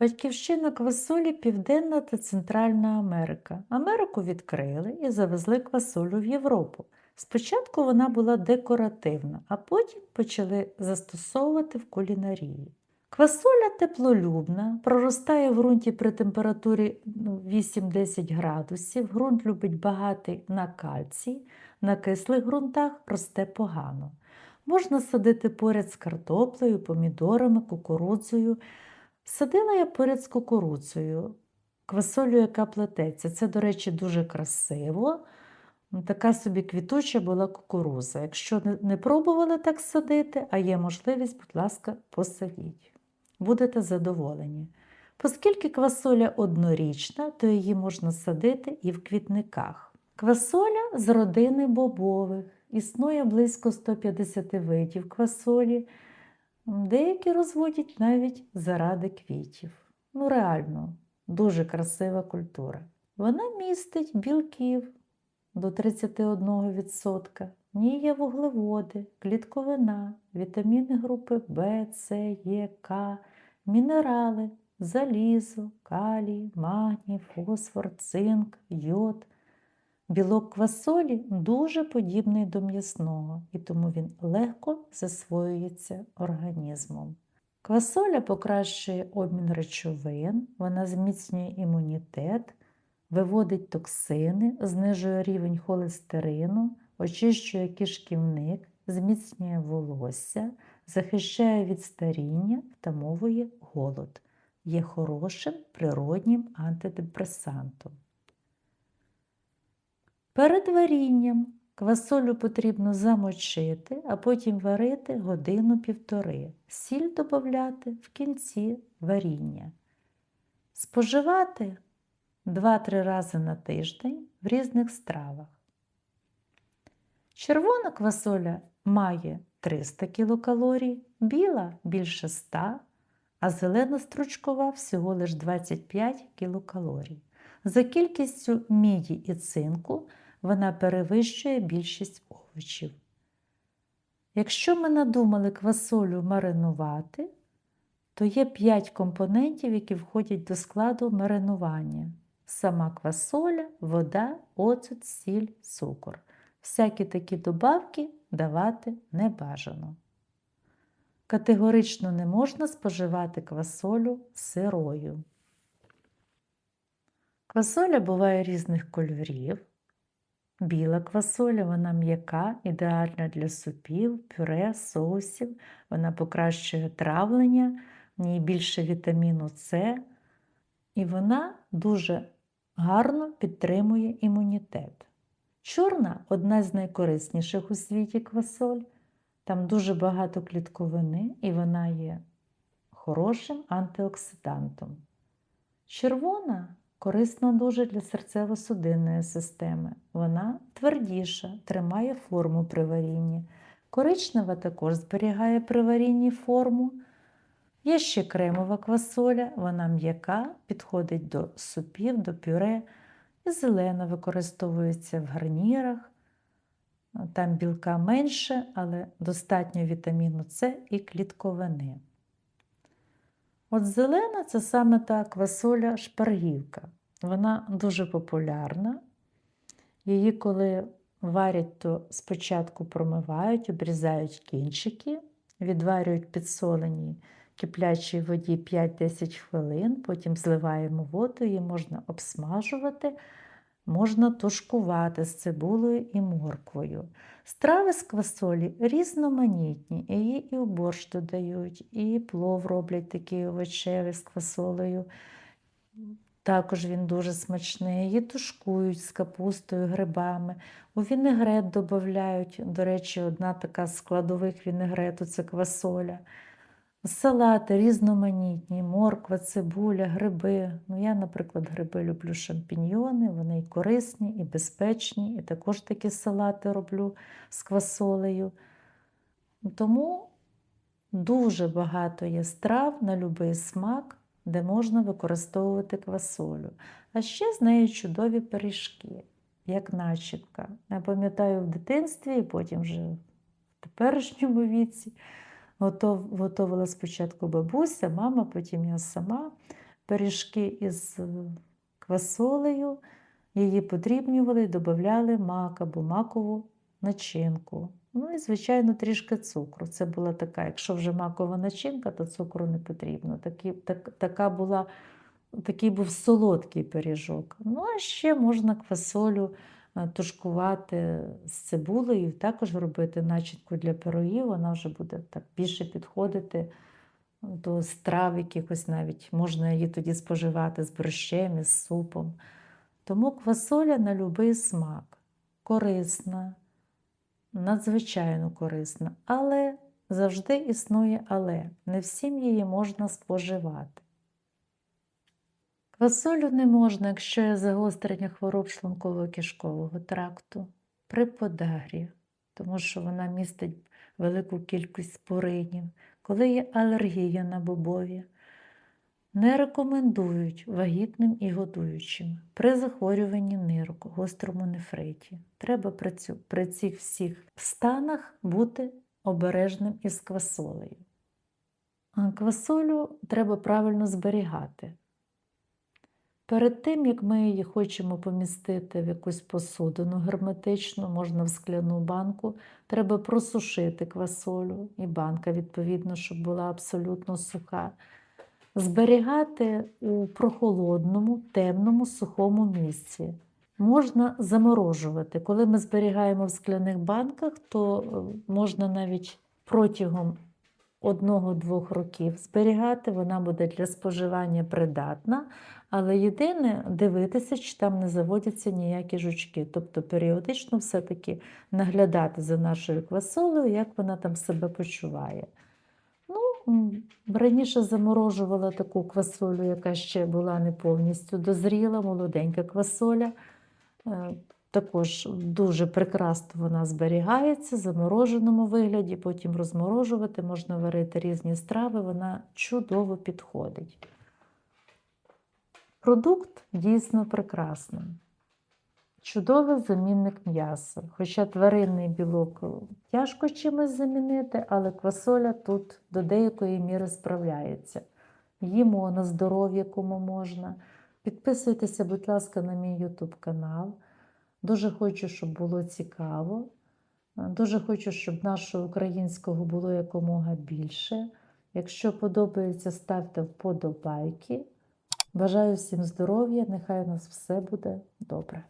Батьківщина квасолі Південна та Центральна Америка. Америку відкрили і завезли квасолю в Європу. Спочатку вона була декоративна, а потім почали застосовувати в кулінарії. Квасоля теплолюбна, проростає в ґрунті при температурі ну, 8-10 градусів. Ґрунт любить багатий на кальцій, на кислих ґрунтах росте погано. Можна садити поряд з картоплею, помідорами, кукурудзою. Садила я з кукурудзою, квасолю, яка плететься. Це, до речі, дуже красиво. Така собі квітуча була кукуруза. Якщо не пробували так садити, а є можливість, будь ласка, посадіть. Будете задоволені. Оскільки квасоля однорічна, то її можна садити і в квітниках. Квасоля з родини бобових. Існує близько 150 видів квасолі. Деякі розводять навіть заради квітів. Ну, реально, дуже красива культура. Вона містить білків до 31%. В ній є вуглеводи, клітковина, вітаміни групи В, С, Е, К, мінерали, залізо, калій, магній, фосфор, цинк, йод. Білок квасолі дуже подібний до м'ясного, і тому він легко засвоюється організмом. Квасоля покращує обмін речовин, вона зміцнює імунітет, виводить токсини, знижує рівень холестерину, очищує кишківник, зміцнює волосся, захищає від старіння, втамовує голод, є хорошим природнім антидепресантом. Перед варінням квасолю потрібно замочити, а потім варити годину-півтори. Сіль додати в кінці варіння. Споживати 2-3 рази на тиждень в різних стравах. Червона квасоля має 300 кілокалорій, біла більше 100, а зелена стручкова всього лише 25 кілокалорій. За кількістю міді і цинку вона перевищує більшість овочів. Якщо ми надумали квасолю маринувати, то є 5 компонентів, які входять до складу маринування. Сама квасоля, вода, оцет, сіль, цукор. Всякі такі добавки давати не бажано. Категорично не можна споживати квасолю сирою. Квасоля буває різних кольорів. Біла квасоля, вона м'яка, ідеальна для супів, пюре, соусів. Вона покращує травлення, в ній більше вітаміну С, і вона дуже гарно підтримує імунітет. Чорна одна з найкорисніших у світі квасоль. Там дуже багато клітковини, і вона є хорошим антиоксидантом. Червона корисна дуже для серцево-судинної системи. Вона твердіша, тримає форму при варінні. Коричнева також зберігає при варінні форму. Є ще кремова квасоля, вона м'яка, підходить до супів, до пюре. І зелена використовується в гарнірах. Там білка менше, але достатньо вітаміну С і клітковини. От зелена це саме та квасоля шпаргівка. Вона дуже популярна. Її, коли варять, то спочатку промивають, обрізають кінчики, відварюють підсоленій киплячій воді 5-10 хвилин, потім зливаємо воду, її можна обсмажувати, можна тушкувати з цибулею і морквою. Страви з квасолі різноманітні, її і в борщ додають, і плов роблять такий овочевий з квасолею. Також він дуже смачний. Її тушкують з капустою, грибами. У вінегрет додають. До речі, одна така з складових вінегрету це квасоля. Салати різноманітні, морква, цибуля, гриби. Ну, я, наприклад, гриби люблю шампіньйони, вони і корисні, і безпечні, і також такі салати роблю з квасолею. Тому дуже багато є страв на будь-який смак, де можна використовувати квасолю. А ще з нею чудові пиріжки, як начіпка. Я пам'ятаю в дитинстві, і потім вже в теперішньому віці. Готувала спочатку бабуся, мама, потім я сама. пиріжки із е, квасолею, її подрібнювали додавали мак або макову начинку. Ну і, звичайно, трішки цукру. Це була така, якщо вже макова начинка, то цукру не потрібно. Такі, так, така була, такий був солодкий пиріжок. Ну, а ще можна квасолю тушкувати з цибулею, також робити начинку для пирогів, вона вже буде так більше підходити до страв якихось навіть. Можна її тоді споживати з борщем, із супом. Тому квасоля на любий смак. Корисна, надзвичайно корисна, але завжди існує але. Не всім її можна споживати. Квасолю не можна, якщо є загострення хвороб шлунково-кишкового тракту при подагрі, тому що вона містить велику кількість споринів, коли є алергія на бобові. Не рекомендують вагітним і годуючим при захворюванні нирок, гострому нефриті. Треба при, цю, при цих всіх станах бути обережним із квасолею. Квасолю треба правильно зберігати. Перед тим, як ми її хочемо помістити в якусь посудину герметичну, можна в скляну банку, треба просушити квасолю і банка, відповідно, щоб була абсолютно суха. Зберігати у прохолодному, темному, сухому місці. Можна заморожувати. Коли ми зберігаємо в скляних банках, то е, можна навіть протягом одного-двох років зберігати, вона буде для споживання придатна, але єдине дивитися, чи там не заводяться ніякі жучки. Тобто періодично все-таки наглядати за нашою квасолею, як вона там себе почуває. Ну, раніше заморожувала таку квасолю, яка ще була не повністю дозріла, молоденька квасоля. Також дуже прекрасно вона зберігається в замороженому вигляді, потім розморожувати, можна варити різні страви, вона чудово підходить. Продукт дійсно прекрасний. Чудовий замінник м'яса. Хоча тваринний білок тяжко чимось замінити, але квасоля тут до деякої міри справляється. Їмо на здоров'я, кому можна. Підписуйтеся, будь ласка, на мій YouTube канал. Дуже хочу, щоб було цікаво. Е, Дуже хочу, щоб нашого українського було якомога більше. Якщо подобається, ставте вподобайки. Бажаю всім здоров'я, нехай у нас все буде добре.